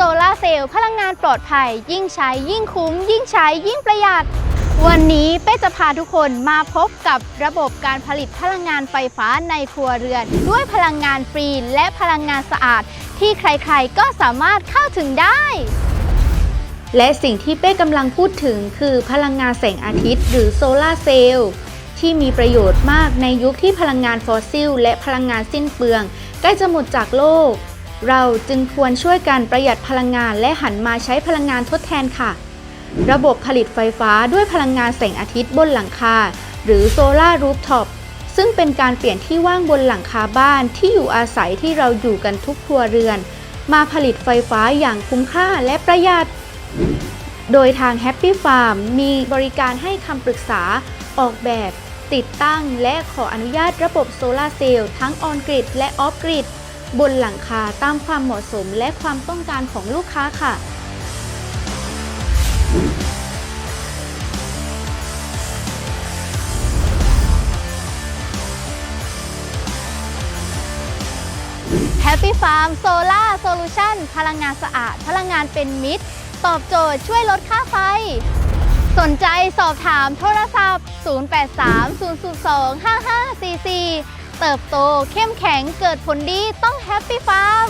โซลาเซลล์พลังงานปลอดภัย ยิ่งใช้ยิ่งคุ้ม ยิ่งใช้ยิ่งประหยัด วันนี้เป้จะพาทุกคนมาพบกับระบบการผลิตพลังงานไฟฟ้าในครัวเรือน ด้วยพลังงานฟรีและพลังงานสะอาด ที่ใครๆก็สามารถเข้าถึงได้และสิ่งที่เป้กำลังพูดถึงคือพลังงานแสงอาทิตย์ หรือโซลาเซลล์ที่มีประโยชน์มากในยุคที่พลังงานฟอสซิล และพลังงานสิ้นเปลือง ใกล้จะหมดจากโลก เราจึงควรช่วยกันประหยัดพลังงานและหันมาใช้พลังงานทดแทนค่ะ ระบบผลิตไฟฟ้าด้วยพลังงานแสงอาทิตย์บนหลังคา หรือโซลารูฟท็อปซึ่งเป็นการเปลี่ยนที่ว่างบนหลังคาบ้านที่อยู่อาศัยที่เราอยู่กันทุกครัวเรือน มาผลิตไฟฟ้าอย่างคุ้มค่าและประหยัด โดยทาง Happy Farm มีบริการให้คำปรึกษา ออกแบบ ติดตั้ง และขออนุญาตระบบโซลาร์เซลล์ทั้งออนกริดและออฟกริด บนหลังคาตามความเหมาะสมและความต้องการของลูกค้าค่ะ Happy Farm Solar Solution พลังงานสะอาด พลังงานเป็นมิตร ตอบโจทย์ช่วยลดค่าไฟ สนใจสอบถามโทรศัพท์ 0830025544 เติบโต เข้มแข็งเกิดผลดีต้องแฮปปี้ฟาร์ม